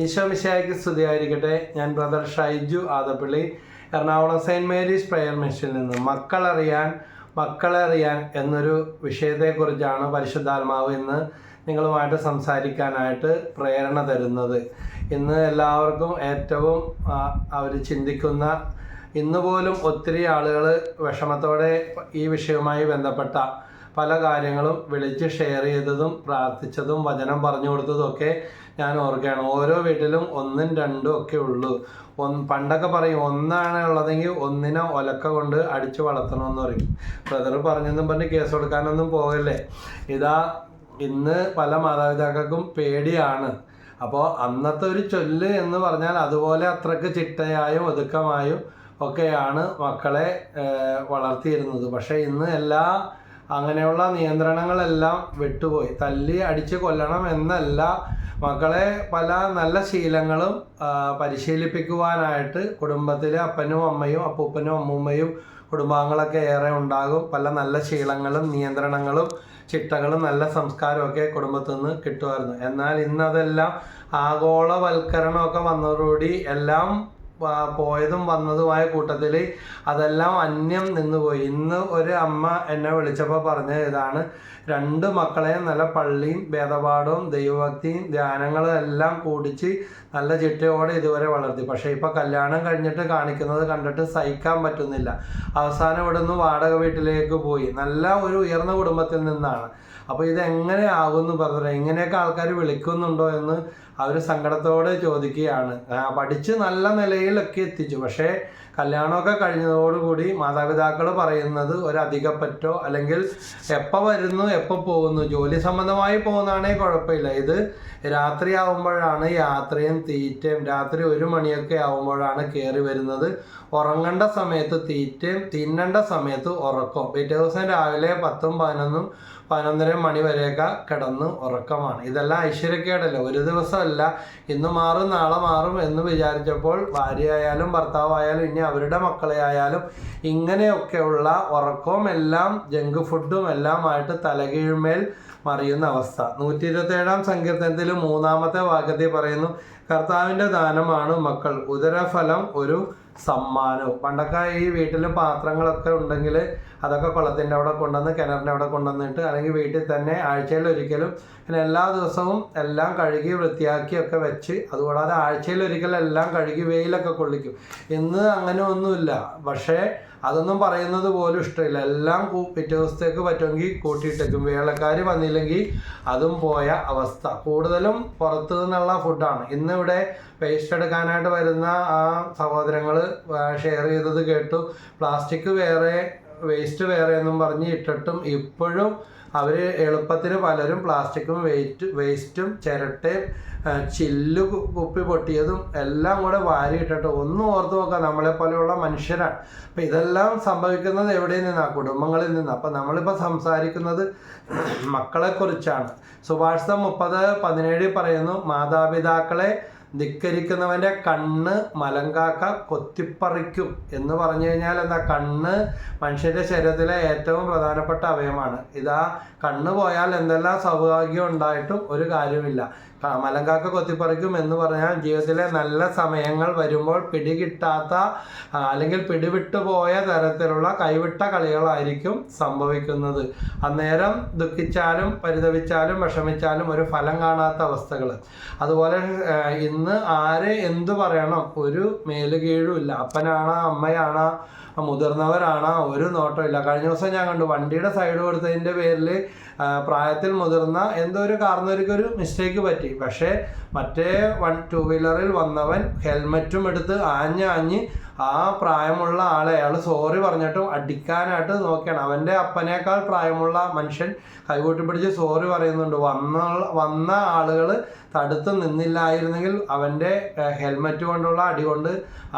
ഈശോ മിശായ്ക്ക് സ്തുതിയായിരിക്കട്ടെ. ഞാൻ brother Shaiju Adappally. Ernakulam Saint Mary's prayer മിഷനിൽ നിന്ന് മക്കളറിയാൻ മക്കളെ അറിയാൻ എന്നൊരു വിഷയത്തെക്കുറിച്ചാണ് പരിശുദ്ധാത്മാവ് ഇന്ന് നിങ്ങളുമായിട്ട് സംസാരിക്കാനായിട്ട് പ്രേരണ തരുന്നത്. ഇന്ന് എല്ലാവർക്കും ഏറ്റവും അവർ ചിന്തിക്കുന്ന ഇന്ന് പോലും ഒത്തിരി ആളുകൾ വിഷമത്തോടെ ഈ വിഷയവുമായി ബന്ധപ്പെട്ട പല കാര്യങ്ങളും വിളിച്ച് ഷെയർ ചെയ്തതും പ്രാർത്ഥിച്ചതും വചനം പറഞ്ഞു കൊടുത്തതും ഒക്കെ ഞാൻ ഓർക്കുകയാണ്. ഓരോ വീട്ടിലും ഒന്നും രണ്ടും ഒക്കെ ഉള്ളൂ. ഒന്ന് പണ്ടൊക്കെ പറയും ഒന്നാണ് ഉള്ളതെങ്കിൽ ഒന്നിനെ ഒലക്ക കൊണ്ട് അടിച്ചു വളർത്തണമെന്ന് പറയും. ബ്രദർ പറഞ്ഞെന്നും പറഞ്ഞ് കേസ് കൊടുക്കാനൊന്നും പോകല്ലേ? ഇതാ ഇന്ന് പല മാതാപിതാക്കൾക്കും പേടിയാണ്. അപ്പോൾ അന്നത്തെ ഒരു ചൊല്ല് എന്ന് പറഞ്ഞാൽ അതുപോലെ അത്രയ്ക്ക് ചിട്ടയായും ഒതുക്കമായും ഒക്കെയാണ് മക്കളെ വളർത്തിയിരുന്നത്. പക്ഷേ ഇന്ന് എല്ലാ അങ്ങനെയുള്ള നിയന്ത്രണങ്ങളെല്ലാം വിട്ടുപോയി. തല്ലി അടിച്ച് കൊല്ലണം എന്നല്ല മക്കളെ പല നല്ല ശീലങ്ങളും പരിശീലിപ്പിക്കുവാനായിട്ട് കുടുംബത്തിലെ അപ്പനും അമ്മയും അപ്പൂപ്പനും അമ്മൂമ്മയും കുടുംബാംഗങ്ങളൊക്കെ ഏറെ ഉണ്ടാകും. പല നല്ല ശീലങ്ങളും നിയന്ത്രണങ്ങളും ചിട്ടകളും നല്ല സംസ്കാരമൊക്കെ കുടുംബത്തിൽ നിന്ന് കിട്ടുമായിരുന്നു. എന്നാൽ ഇന്നതെല്ലാം ആഗോളവൽക്കരണമൊക്കെ വന്നതോടുകൂടി എല്ലാം പോയതും വന്നതുമായ കൂട്ടത്തിൽ അതെല്ലാം അന്യം നിന്നുപോയി. ഇന്ന് ഒരു അമ്മ എന്നെ വിളിച്ചപ്പോൾ പറഞ്ഞ ഇതാണ്. രണ്ട് മക്കളെയും നല്ല പള്ളിയും ഭേദപാഠവും ദൈവഭക്തിയും ധ്യാനങ്ങളും എല്ലാം കൂടിച്ച് നല്ല ചിട്ടയോടെ ഇതുവരെ വളർത്തി. പക്ഷേ ഇപ്പോൾ കല്യാണം കഴിഞ്ഞിട്ട് കാണിക്കുന്നത് കണ്ടിട്ട് സഹിക്കാൻ പറ്റുന്നില്ല. അവസാനം ഇവിടുന്ന് വാടക വീട്ടിലേക്ക് പോയി. നല്ല ഒരു ഉയർന്ന കുടുംബത്തിൽ നിന്നാണ്. അപ്പോൾ ഇത് എങ്ങനെ ആകുമെന്ന് പറഞ്ഞത്? ഇങ്ങനെയൊക്കെ ആൾക്കാർ വിളിക്കുന്നുണ്ടോ എന്ന് അവർ സങ്കടത്തോടെ ചോദിക്കുകയാണ്. പഠിച്ച് നല്ല നിലയിലൊക്കെ എത്തിച്ചു. പക്ഷേ കല്യാണമൊക്കെ കഴിഞ്ഞതോടുകൂടി മാതാപിതാക്കൾ പറയുന്നത് ഒരു അല്ലെങ്കിൽ എപ്പോൾ വരുന്നു എപ്പോൾ പോകുന്നു ജോലി സംബന്ധമായി പോകുന്നതാണെങ്കിൽ കുഴപ്പമില്ല. ഇത് രാത്രി ആവുമ്പോഴാണ് യാത്രയും തീറ്റയും. രാത്രി ഒരു മണിയൊക്കെ ആവുമ്പോഴാണ് കയറി വരുന്നത്. ഉറങ്ങേണ്ട സമയത്ത് തീറ്റയും തിന്നേണ്ട സമയത്ത് ഉറക്കും പിറ്റേ ദിവസം രാവിലെ പത്തും പതിനൊന്നും പതിനൊന്നര മണി വരെയൊക്കെ കിടന്ന് ഉറക്കമാണ്. ഇതെല്ലാം ഐശ്വര്യക്കേടല്ല? ഒരു ദിവസമല്ല. ഇന്ന് മാറും നാളെ മാറും എന്ന് വിചാരിച്ചപ്പോൾ ഭാര്യയായാലും ഭർത്താവായാലും ഇനി അവരുടെ മക്കളെ ആയാലും ഇങ്ങനെയൊക്കെയുള്ള ഉറക്കവും എല്ലാം ജങ്ക് ഫുഡും എല്ലാമായിട്ട് തലകീഴ്മേൽ മറിയുന്ന അവസ്ഥ. നൂറ്റി ഇരുപത്തേഴാം സങ്കീർത്തനത്തിൽ മൂന്നാമത്തെ വാക്യത്തിൽ പറയുന്നു കർത്താവിന്റെ ദാനമാണ് മക്കൾ. ഉദരഫലം ഒരു സമ്മാനവും പണ്ടൊക്കെ ഈ വീട്ടിൽ പാത്രങ്ങളൊക്കെ ഉണ്ടെങ്കിൽ അതൊക്കെ കുളത്തിന്റെ അവിടെ കൊണ്ടുവന്ന് കിണറിന്റെ അവിടെ കൊണ്ടുവന്നിട്ട് അല്ലെങ്കിൽ വീട്ടിൽ തന്നെ ആഴ്ചയിൽ ഒരിക്കലും പിന്നെ എല്ലാ ദിവസവും എല്ലാം കഴുകി വൃത്തിയാക്കിയൊക്കെ വെച്ച് അതുകൂടാതെ ആഴ്ചയിൽ ഒരിക്കലും എല്ലാം കഴുകി വെയിലൊക്കെ കൊള്ളിക്കും. ഇന്ന് അങ്ങനെ ഒന്നുമില്ല. പക്ഷേ അതൊന്നും പറയുന്നത് പോലും ഇഷ്ടമില്ല. എല്ലാം പിറ്റേ ദിവസത്തേക്ക് പറ്റുമെങ്കിൽ കൂട്ടിയിട്ടേക്കും. വേളക്കാർ വന്നില്ലെങ്കിൽ അതും പോയ അവസ്ഥ. കൂടുതലും പുറത്തു നിന്നുള്ള ഫുഡാണ് ഇന്നിവിടെ പേസ്റ്റ് എടുക്കാനായിട്ട് വരുന്ന ആ സഹോദരങ്ങൾ ഷെയർ ചെയ്തത് കേട്ടു. പ്ലാസ്റ്റിക് വേറെ വേസ്റ്റ് വേറെ എന്നും പറഞ്ഞ് ഇട്ടിട്ടും ഇപ്പോഴും അവർ എളുപ്പത്തിന് പലരും പ്ലാസ്റ്റിക്കും വെയിറ്റ് വേസ്റ്റും ചിരട്ടയും ചില്ലു കുപ്പി പൊട്ടിയതും എല്ലാം കൂടെ വാരിയിട്ടിട്ട് ഒന്നും ഓർത്ത് നോക്കാം നമ്മളെ പോലെയുള്ള മനുഷ്യരാണ് അപ്പം ഇതെല്ലാം സംഭവിക്കുന്നത് എവിടെ നിന്നാണ് കുടുംബങ്ങളിൽ നിന്ന്. അപ്പം നമ്മളിപ്പോൾ സംസാരിക്കുന്നത് മക്കളെക്കുറിച്ചാണ്. സുഭാഷിതം മുപ്പത് പതിനേഴിൽ പറയുന്നു മാതാപിതാക്കളെ ധിക്കരിക്കുന്നവന്റെ കണ്ണ് മലങ്കാക്ക കൊത്തിപ്പറിക്കും എന്ന് പറഞ്ഞു കഴിഞ്ഞാൽ എന്താ? കണ്ണ് മനുഷ്യന്റെ ശരീരത്തിലെ ഏറ്റവും പ്രധാനപ്പെട്ട അവയവമാണ്. ഇതാ കണ്ണ് പോയാൽ എന്തെല്ലാം സൗഭാഗ്യം ഉണ്ടായിട്ടും ഒരു കാര്യമില്ല മലങ്കാക്ക കൊത്തിപ്പറിക്കും എന്ന് പറഞ്ഞാൽ ജീവിതത്തിലെ നല്ല സമയങ്ങൾ വരുമ്പോൾ പിടികിട്ടാത്ത അല്ലെങ്കിൽ പിടിവിട്ടു പോയ തരത്തിലുള്ള കൈവിട്ട കളികളായിരിക്കും സംഭവിക്കുന്നത്. അന്നേരം ദുഃഖിച്ചാലും പരിതപിച്ചാലും വിഷമിച്ചാലും ഒരു ഫലം കാണാത്ത അവസ്ഥകൾ അതുപോലെ ഇന്ന് ആരെ എന്തു പറയണം? ഒരു മേലുകീഴുമില്ല. അപ്പനാണ് അമ്മയാണ് മുതിർന്നവരാണോ ഒരു നോട്ടമില്ല. കഴിഞ്ഞ ദിവസം ഞാൻ കണ്ടു വണ്ടിയുടെ സൈഡ് കൊടുത്തതിന്റെ പേരിൽ പ്രായത്തിൽ മുതിർന്ന എന്തോ ഒരു കാർന്നവർക്ക് ഒരു മിസ്റ്റേക്ക് പറ്റി. പക്ഷേ മറ്റേ വൺ ടു വീലറിൽ വന്നവൻ ഹെൽമറ്റും എടുത്ത് ആഞ്ഞ് ആഞ്ഞ് ആ പ്രായമുള്ള ആളെ അയാൾ സോറി പറഞ്ഞിട്ടും അടിക്കാനായിട്ട് നോക്കിയാണ്. അവന്റെ അപ്പനേക്കാൾ പ്രായമുള്ള മനുഷ്യൻ കൈകൂട്ടി പിടിച്ച് സോറി പറയുന്നുണ്ട്. വന്ന വന്ന ആളുകൾ തടുത്ത് നിന്നില്ലായിരുന്നെങ്കിൽ അവന്റെ ഹെൽമറ്റ് കൊണ്ടുള്ള അടി കൊണ്ട്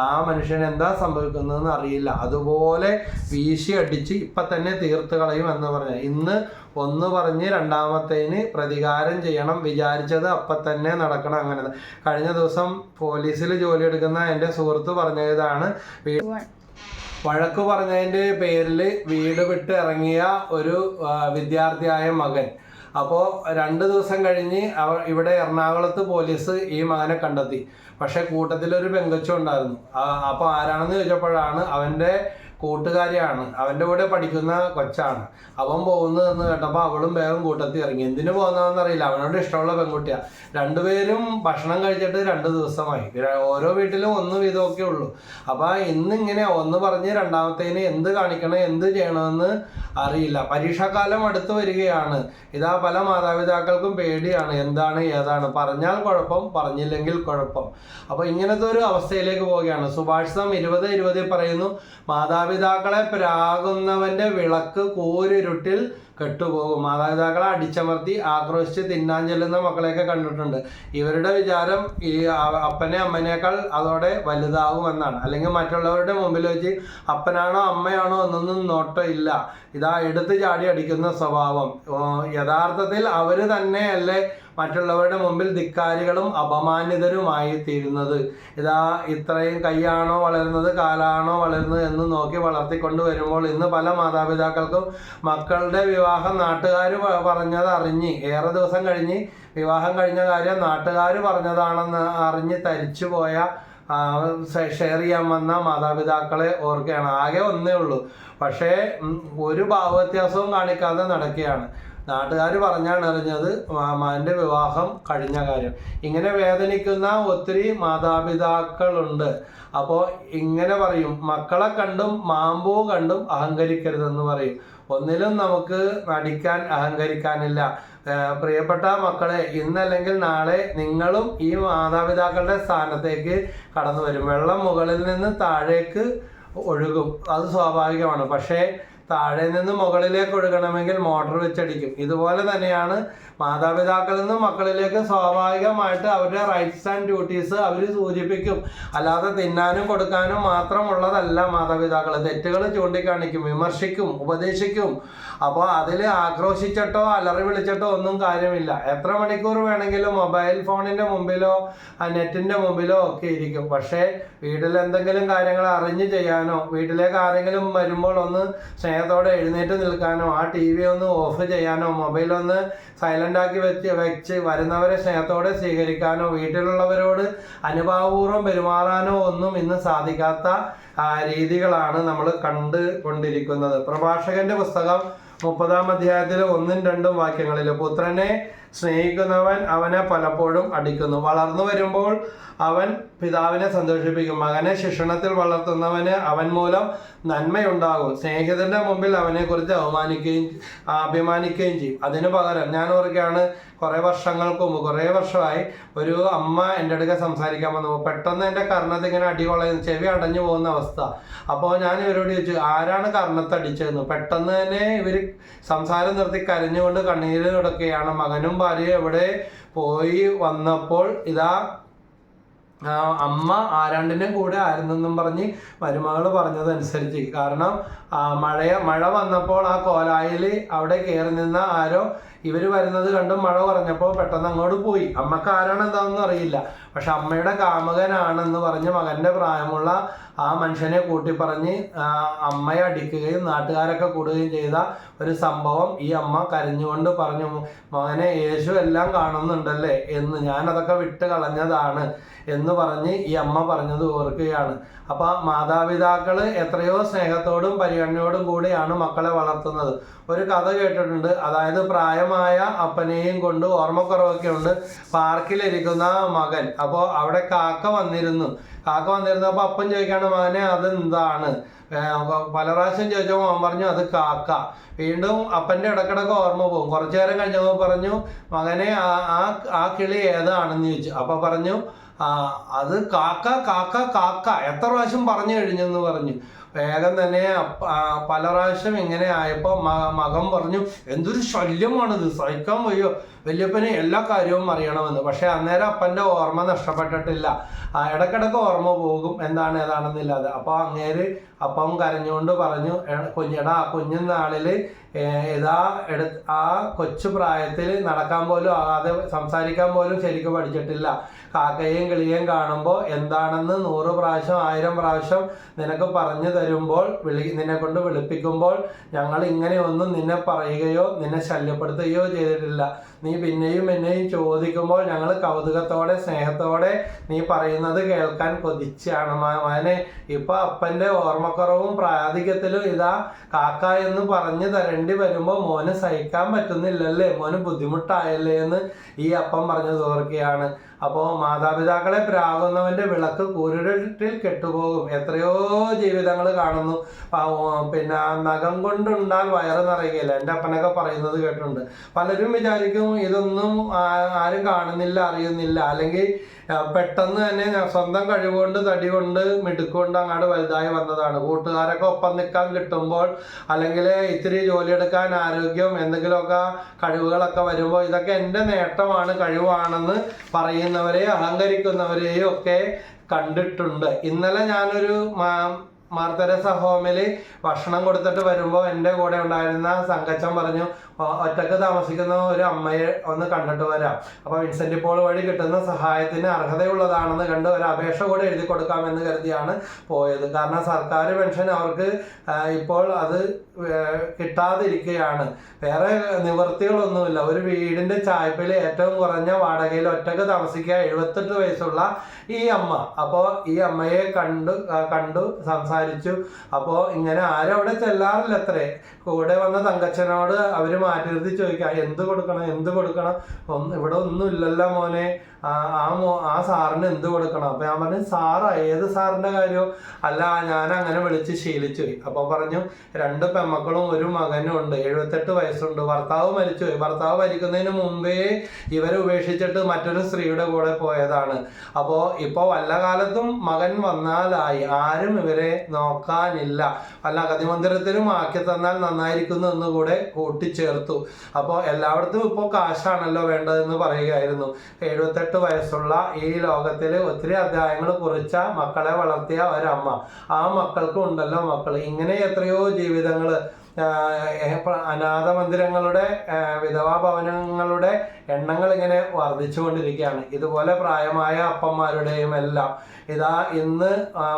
ആ മനുഷ്യൻ എന്താ സംഭവിക്കുന്നതെന്ന് അറിയില്ല. അതുപോലെ വീശി അടിച്ച് ഇപ്പം തന്നെ തീർത്ത് കളയും എന്ന് പറഞ്ഞ. ഇന്ന് ഒന്ന് പറഞ്ഞ് രണ്ടാമത്തേന് പ്രതികാരം ചെയ്യണം വിചാരിച്ചത് അപ്പം തന്നെ നടക്കണം അങ്ങനെ കഴിഞ്ഞ ദിവസം പോലീസിൽ ജോലി എടുക്കുന്ന എന്റെ സുഹൃത്ത് പറഞ്ഞതാണ് വഴക്ക് പറഞ്ഞതിന്റെ പേരിൽ വീട് വിട്ട് ഇറങ്ങിയ ഒരു വിദ്യാർത്ഥിയായ മകൻ. അപ്പോൾ രണ്ട് ദിവസം കഴിഞ്ഞ് അവർ ഇവിടെ എറണാകുളത്ത് പോലീസ് ഈ മകനെ കണ്ടെത്തി. പക്ഷെ കൂട്ടത്തിലൊരു പെങ്കൊച്ചും ഉണ്ടായിരുന്നു. അപ്പോൾ ആരാണെന്ന് ചോദിച്ചപ്പോഴാണ് അവന്റെ കൂട്ടുകാരിയാണ്. അവന്റെ കൂടെ പഠിക്കുന്ന കൊച്ചാണ്. അവൻ പോകുന്നതെന്ന് കേട്ടപ്പോൾ അവളും വേഗം കൂട്ടത്തിൽ ഇറങ്ങി. എന്തിനു പോകുന്നതെന്ന് അറിയില്ല. അവനോട് ഇഷ്ടമുള്ള പെൺകുട്ടിയാണ് രണ്ടുപേരും ഭക്ഷണം കഴിച്ചിട്ട് രണ്ട് ദിവസമായി. ഓരോ വീട്ടിലും ഒന്ന് വീതമൊക്കെ ഉള്ളൂ. അപ്പോൾ ഇന്നിങ്ങനെ ഒന്ന് പറഞ്ഞ് രണ്ടാമത്തേന് എന്ത് കാണിക്കണം എന്ത് ചെയ്യണമെന്ന് അറിയില്ല. പരീക്ഷാകാലം അടുത്ത് വരികയാണ്. ഇതാ പല മാതാപിതാക്കൾക്കും പേടിയാണ്. എന്താണ് ഏതാണ്? പറഞ്ഞാൽ കുഴപ്പം പറഞ്ഞില്ലെങ്കിൽ കുഴപ്പം. അപ്പോൾ ഇങ്ങനത്തെ ഒരു അവസ്ഥയിലേക്ക് പോവുകയാണ്. സുഭാഷിതം ഇരുപത് ഇരുപതിൽ പറയുന്നു മാതാപിതാക്കളെ പ്രാകുന്നവന്റെ വിളക്ക് കോരിരുട്ടിൽ കെട്ടുപോകും. മാതാപിതാക്കളെ അടിച്ചമർത്തി ആക്രോശിച്ച് തിന്നാൻ ചെല്ലുന്ന മക്കളെയൊക്കെ കണ്ടിട്ടുണ്ട്. ഇവരുടെ വിചാരം ഈ അപ്പനെ അമ്മനേക്കാൾ അതോടെ വലുതാവും എന്നാണ്. അല്ലെങ്കിൽ മറ്റുള്ളവരുടെ മുമ്പിൽ വെച്ച് അപ്പനാണോ അമ്മയാണോ എന്നൊന്നും നോട്ടോ ഇല്ല. ഇതാ എടുത്ത് ചാടി അടിക്കുന്ന സ്വഭാവം. യഥാർത്ഥത്തിൽ അവർ തന്നെയല്ലേ മറ്റുള്ളവരുടെ മുമ്പിൽ ധിക്കാരികളും അപമാനിതരുമായി തീരുന്നത് ഇതാ ഇത്രയും കൈയാണോ വളരുന്നത് കാലാണോ വളരുന്നത് എന്ന് നോക്കി വളർത്തിക്കൊണ്ട് വരുമ്പോൾ ഇന്ന് പല മാതാപിതാക്കൾക്കും മക്കളുടെ വിവാഹം നാട്ടുകാർ പറഞ്ഞത് അറിഞ്ഞ് ഏറെ ദിവസം കഴിഞ്ഞ് വിവാഹം കഴിഞ്ഞ കാര്യം നാട്ടുകാർ പറഞ്ഞതാണെന്ന് അറിഞ്ഞ് തരിച്ചു പോയ ഷെയർ ചെയ്യാൻ വന്ന മാതാപിതാക്കളെ ഓർക്കുകയാണ്. ആകെ ഒന്നേ ഉള്ളൂ. പക്ഷേ ഒരു ഭാവവ്യത്യാസവും കാണിക്കാതെ നടക്കുകയാണ്. നാട്ടുകാർ പറഞ്ഞാണ് അറിഞ്ഞത് മാമാന്റെ വിവാഹം കഴിഞ്ഞ കാര്യം. ഇങ്ങനെ വേദനിക്കുന്ന ഒത്തിരി മാതാപിതാക്കളുണ്ട്. അപ്പോൾ ഇങ്ങനെ പറയും മക്കളെ കണ്ടും മാമ്പൂ കണ്ടും അഹങ്കരിക്കരുതെന്ന് പറയും. ഒന്നിലും നമുക്ക് നടിക്കാൻ അഹങ്കരിക്കാനില്ല. പ്രിയപ്പെട്ട മക്കളെ ഇന്നല്ലെങ്കിൽ നാളെ നിങ്ങളും ഈ മാതാപിതാക്കളുടെ സ്ഥാനത്തേക്ക് കടന്നു വരും. വെള്ളം മുകളിൽ നിന്ന് താഴേക്ക് ഒഴുകും. അത് സ്വാഭാവികമാണ്. പക്ഷേ താഴെ നിന്ന് മുകളിലേക്ക് ഒഴുകണമെങ്കിൽ മോട്ടോർ വെച്ചടിക്കും. ഇതുപോലെ തന്നെയാണ് മാതാപിതാക്കളിൽ നിന്ന് മക്കളിലേക്ക് സ്വാഭാവികമായിട്ട് അവരുടെ റൈറ്റ്സ് ആൻഡ് ഡ്യൂട്ടീസ് അവർ സൂചിപ്പിക്കും. അല്ലാതെ തിന്നാനും കൊടുക്കാനും മാത്രമുള്ളതല്ല മാതാപിതാക്കൾ. തെറ്റുകൾ ചൂണ്ടിക്കാണിക്കും വിമർശിക്കും ഉപദേശിക്കും. അപ്പോൾ അതിൽ ആക്രോശിച്ചിട്ടോ അലറി വിളിച്ചിട്ടോ ഒന്നും കാര്യമില്ല. എത്ര മണിക്കൂർ വേണമെങ്കിലും മൊബൈൽ ഫോണിന്റെ മുമ്പിലോ നെറ്റിന്റെ മുമ്പിലോ ഒക്കെ ഇരിക്കും. പക്ഷേ വീട്ടിൽ എന്തെങ്കിലും കാര്യങ്ങൾ അറിഞ്ഞ് ചെയ്യാനോ വീട്ടിലേക്ക് ആരെങ്കിലും വരുമ്പോൾ ഒന്ന് സ്നേഹത്തോടെ എഴുന്നേറ്റ് നിൽക്കാനോ ആ ടി വി ഒന്ന് ഓഫ് ചെയ്യാനോ മൊബൈൽ ഒന്ന് സൈലന്റ് ആക്കി വെച്ച് വെച്ച് വരുന്നവരെ സ്നേഹത്തോടെ സ്വീകരിക്കാനോ വീട്ടിലുള്ളവരോട് അനുഭാവപൂർവം പെരുമാറാനോ ഒന്നും ഇന്ന് സാധിക്കാത്ത രീതികളാണ് നമ്മൾ കണ്ടുകൊണ്ടിരിക്കുന്നത് പ്രഭാഷകന്റെ പുസ്തകം മുപ്പതാം അധ്യായത്തിലെ ഒന്നും രണ്ടും വാക്യങ്ങളിൽ പുത്രനെ സ്നേഹിക്കുന്നവൻ അവനെ പലപ്പോഴും അടിക്കുന്നു. വളർന്നു വരുമ്പോൾ അവൻ പിതാവിനെ സന്തോഷിപ്പിക്കും. മകനെ ശിക്ഷണത്തിൽ വളർത്തുന്നവന് അവൻ മൂലം നന്മയുണ്ടാകും. സ്നേഹിതന്റെ മുമ്പിൽ അവനെക്കുറിച്ച് അവമാനിക്കുകയും അഭിമാനിക്കുകയും ചെയ്യും. അതിന് പകരം ഞാൻ ഓർക്കുകയാണ് കുറേ വർഷങ്ങൾക്ക് മുമ്പ് കുറേ വർഷമായി ഒരു അമ്മ എന്റെ അടുക്ക സംസാരിക്കാൻ വന്നു. പെട്ടെന്ന് എന്റെ കർണത്ത് ഇങ്ങനെ അടികൊള്ളുന്നു ചെവി അടഞ്ഞു പോകുന്ന അവസ്ഥ. അപ്പോൾ ഞാൻ ഇവരോട് ചോദിച്ചു ആരാണ് കർണത്ത് അടിച്ചതെന്ന്? പെട്ടെന്ന് തന്നെ ഇവർ സംസാരം നിർത്തി കരഞ്ഞുകൊണ്ട് കണ്ണീരിൽ തുടക്കുകയാണ് മകനും ഭാര്യയും എവിടെ പോയി വന്നപ്പോൾ ഇതാ അമ്മ ആരാണ്ടിന്റെ കൂടെ ആയിരുന്നെന്നും പറഞ്ഞ് മരുമകൾ പറഞ്ഞതനുസരിച്ച്. കാരണം മഴയ മഴ വന്നപ്പോൾ ആ കോലായിൽ അവിടെ കയറി നിന്ന ആരോ ഇവർ വരുന്നത് കണ്ടും മഴ കുറഞ്ഞപ്പോൾ പെട്ടെന്ന് അങ്ങോട്ട് പോയി. അമ്മയ്ക്ക് ആരാണ് എന്താണെന്ന് അറിയില്ല. പക്ഷെ അമ്മയുടെ കാമകനാണെന്ന് പറഞ്ഞ് മകന്റെ പ്രായമുള്ള ആ മനുഷ്യനെ കൂട്ടി പറഞ്ഞ് അമ്മയെ അടിക്കുകയും നാട്ടുകാരൊക്കെ കൂടുകയും ചെയ്ത ഒരു സംഭവം ഈ അമ്മ കരഞ്ഞുകൊണ്ട് പറഞ്ഞു മകനെ യേശു എല്ലാം കാണുന്നുണ്ടല്ലേ? എന്ന് ഞാൻ അതൊക്കെ വിട്ട് കളഞ്ഞതാണ് എന്ന് പറഞ്ഞ് ഈ അമ്മ പറഞ്ഞത് ഓർക്കുകയാണ്. അപ്പൊ മാതാപിതാക്കൾ എത്രയോ സ്നേഹത്തോടും പരിഗണനയോടും കൂടിയാണ് മക്കളെ വളർത്തുന്നത്. ഒരു കഥ കേട്ടിട്ടുണ്ട്. അതായത് പ്രായമായ അപ്പനെയും കൊണ്ട് ഓർമ്മക്കുറവൊക്കെ ഉണ്ട്. പാർക്കിലിരിക്കുന്ന മകൻ അപ്പോൾ അവിടെ കാക്ക വന്നിരുന്നു. കാക്ക വന്നിരുന്നപ്പോൾ അപ്പൻ ചോദിക്കാണ് മകനെ അതെന്താണ്? പല പ്രാവശ്യം ചോദിച്ചപ്പോൾ അവൻ പറഞ്ഞു അത് കാക്ക. വീണ്ടും അപ്പന്റെ ഇടക്കിടക്ക് ഓർമ്മ പോകും. കുറച്ചു നേരം കഴിഞ്ഞപ്പോൾ പറഞ്ഞു മകനെ ആ ആ- കിളി ഏതാണെന്ന് ചോദിച്ചു. അപ്പോൾ പറഞ്ഞു അത് കാക്ക കാക്ക കാക്ക. എത്ര പ്രാവശ്യം പറഞ്ഞു കഴിഞ്ഞെന്ന് പറഞ്ഞു. വേഗം തന്നെ പല പ്രാവശ്യം ഇങ്ങനെ ആയപ്പോൾ മകൻ പറഞ്ഞു എന്തൊരു ശല്യമാണിത്. സഹിക്കാൻ വയ്യോ. വല്യപ്പന് എല്ലാ കാര്യവും അറിയണമെന്ന്. പക്ഷേ അന്നേരം അപ്പന്റെ ഓർമ്മ നഷ്ടപ്പെട്ടിട്ടില്ല. ഇടക്കിടക്ക് ഓർമ്മ പോകും. എന്താണ് ഏതാണെന്നില്ലാതെ. അപ്പോൾ അങ്ങേര് അപ്പം കരഞ്ഞുകൊണ്ട് പറഞ്ഞു കുഞ്ഞടാ കുഞ്ഞുനാളിൽ ഏഹ് ഇതാ എടു ആ കൊച്ചു പ്രായത്തിൽ നടക്കാൻ പോലും ആകാതെ സംസാരിക്കാൻ പോലും ശരിക്കും പഠിച്ചിട്ടില്ല. കാക്കയും കിളിയും കാണുമ്പോൾ എന്താണെന്ന് നൂറ് പ്രാവശ്യം ആയിരം പ്രാവശ്യം നിനക്ക് പറഞ്ഞു തരുമ്പോൾ വിളി നിന്നെ കൊണ്ട് വിളിപ്പിക്കുമ്പോൾ ഞങ്ങൾ ഇങ്ങനെയൊന്നും നിന്നെ പറയുകയോ നിന്നെ ശല്യപ്പെടുത്തുകയോ ചെയ്തിട്ടില്ല. നീ പിന്നെയും എന്നെയും ചോദിക്കുമ്പോൾ ഞങ്ങൾ കൗതുകത്തോടെ സ്നേഹത്തോടെ നീ പറയുന്നത് കേൾക്കാൻ കൊതിച്ചാണ് മാനെ ഇപ്പൊ അപ്പന്റെ ഓർമ്മക്കുറവും പ്രായാധിക്യത്തിലും ഇതാ കാക്ക എന്ന് പറഞ്ഞു തരേണ്ടി വരുമ്പോ മോന് സഹിക്കാൻ പറ്റുന്നില്ലല്ലേ? മോന് ബുദ്ധിമുട്ടായല്ലേ എന്ന് ഈ അപ്പം പറഞ്ഞു തോർക്കുകയാണ് അപ്പോൾ മാതാപിതാക്കളെ പ്രാകുന്നവന്റെ വിളക്ക് കൂരിരുട്ടിൽ കെട്ടുപോകും. എത്രയോ ജീവിതങ്ങൾ കാണുന്നു. പിന്നെ നഖം കൊണ്ടുണ്ടാൽ വയറ് നിറയുകയില്ല എന്റെ അപ്പനൊക്കെ പറയുന്നത് കേട്ടിട്ടുണ്ട്. പലരും വിചാരിക്കും ഇതൊന്നും ആരും കാണുന്നില്ല അറിയുന്നില്ല. അല്ലെങ്കിൽ പെട്ടെന്ന് തന്നെ സ്വന്തം കഴിവുകൊണ്ട് തടി കൊണ്ട് മിടുക്കൊണ്ട് അങ്ങോട്ട് വലുതായി വന്നതാണ്. കൂട്ടുകാരൊക്കെ ഒപ്പം നിൽക്കാൻ കിട്ടുമ്പോൾ അല്ലെങ്കിൽ ഇത്തിരി ജോലിയെടുക്കാൻ ആരോഗ്യം എന്തെങ്കിലുമൊക്കെ കഴിവുകളൊക്കെ വരുമ്പോൾ ഇതൊക്കെ എന്റെ നേട്ടമാണ് കഴിവാണെന്ന് പറയുന്നവരെയും അഹങ്കരിക്കുന്നവരെയോ ഒക്കെ കണ്ടിട്ടുണ്ട്. ഇന്നലെ ഞാനൊരു മാർത്തരസ ഹോമിൽ ഭക്ഷണം കൊടുത്തിട്ട് വരുമ്പോൾ എന്റെ കൂടെ ഉണ്ടായിരുന്ന സംഘച്ചൻ പറഞ്ഞു "ഒ- ഒറ്റയ്ക്ക് താമസിക്കുന്ന ഒരു അമ്മയെ ഒന്ന് കണ്ടിട്ട് വരാം. അപ്പോൾ വിൻസെന്റ് പോൾ വഴി കിട്ടുന്ന സഹായത്തിന് അർഹതയുള്ളതാണെന്ന് കണ്ട് ഒരു അപേക്ഷ കൂടെ എഴുതി കൊടുക്കാമെന്ന് കരുതിയാണ് പോയത്. കാരണം സർക്കാർ പെൻഷൻ അവർക്ക് ഇപ്പോൾ അത് കിട്ടാതിരിക്കുകയാണ്. വേറെ നിവൃത്തികളൊന്നുമില്ല. ഒരു വീടിന്റെ ചായ്പിൽ ഏറ്റവും കുറഞ്ഞ വാടകയിൽ ഒറ്റയ്ക്ക് താമസിക്കുക എഴുപത്തെട്ട് വയസ്സുള്ള ഈ അമ്മ. അപ്പോൾ ഈ അമ്മയെ കണ്ടു കണ്ടു സംസാരിച്ചു അപ്പോൾ ഇങ്ങനെ ആരും അവിടെ ചെല്ലാറില്ല അത്രേ കൂടെ വന്ന തങ്കച്ചനോട് അവർ മാറ്റി നിർത്തി ചോദിക്കാം എന്ത് കൊടുക്കണം എന്ത് കൊടുക്കണം? ഇവിടെ ഒന്നും ഇല്ലല്ലോ മോനെ. ആ ആ സാറിന് എന്ത് കൊടുക്കണം? അപ്പൊ ഞാൻ പറഞ്ഞു സാറാ ഏത് സാറിന്റെ കാര്യം? അല്ല ഞാൻ അങ്ങനെ വിളിച്ച് ശീലിച്ചു പോയി. അപ്പൊ പറഞ്ഞു രണ്ട് പെമ്മക്കളും ഒരു മകനും ഉണ്ട് എഴുപത്തെട്ട് വയസ്സുണ്ട്. ഭർത്താവ് മരിച്ചു പോയി ഭർത്താവ് മരിക്കുന്നതിന് മുമ്പേ ഇവരെ ഉപേക്ഷിച്ചിട്ട് മറ്റൊരു സ്ത്രീയുടെ കൂടെ പോയതാണ്. അപ്പോ ഇപ്പൊ വല്ല കാലത്തും മകൻ വന്നാലായി. ആരും ഇവരെ നോക്കാനില്ല. വല്ല അഗതിമന്ദിരത്തിലും ആക്കി തന്നാൽ നന്നായിരിക്കുന്നു എന്ന് കൂടെ കൂട്ടിച്ചേർത്തു. അപ്പോൾ എല്ലായിടത്തും ഇപ്പോ കാശാണല്ലോ വേണ്ടതെന്ന് പറയുകയായിരുന്നു. എഴുപത്തെട്ട് വയസ്സുള്ള ഈ ലോകത്തിൽ ഒത്തിരി അധ്യായങ്ങൾ കുറിച്ച മക്കളെ വളർത്തിയ ഒരമ്മ. ആ മക്കൾക്കും ഉണ്ടല്ലോ മക്കൾ ഇങ്ങനെ എത്രയോ ജീവിതങ്ങൾ അനാഥ മന്ദിരങ്ങളുടെ വിധവാ ഭവനങ്ങളുടെ എണ്ണങ്ങൾ ഇങ്ങനെ വർദ്ധിച്ചുകൊണ്ടിരിക്കുകയാണ്. ഇതുപോലെ പ്രായമായ അപ്പന്മാരുടെയും എല്ലാം ഇതാ ഇന്ന്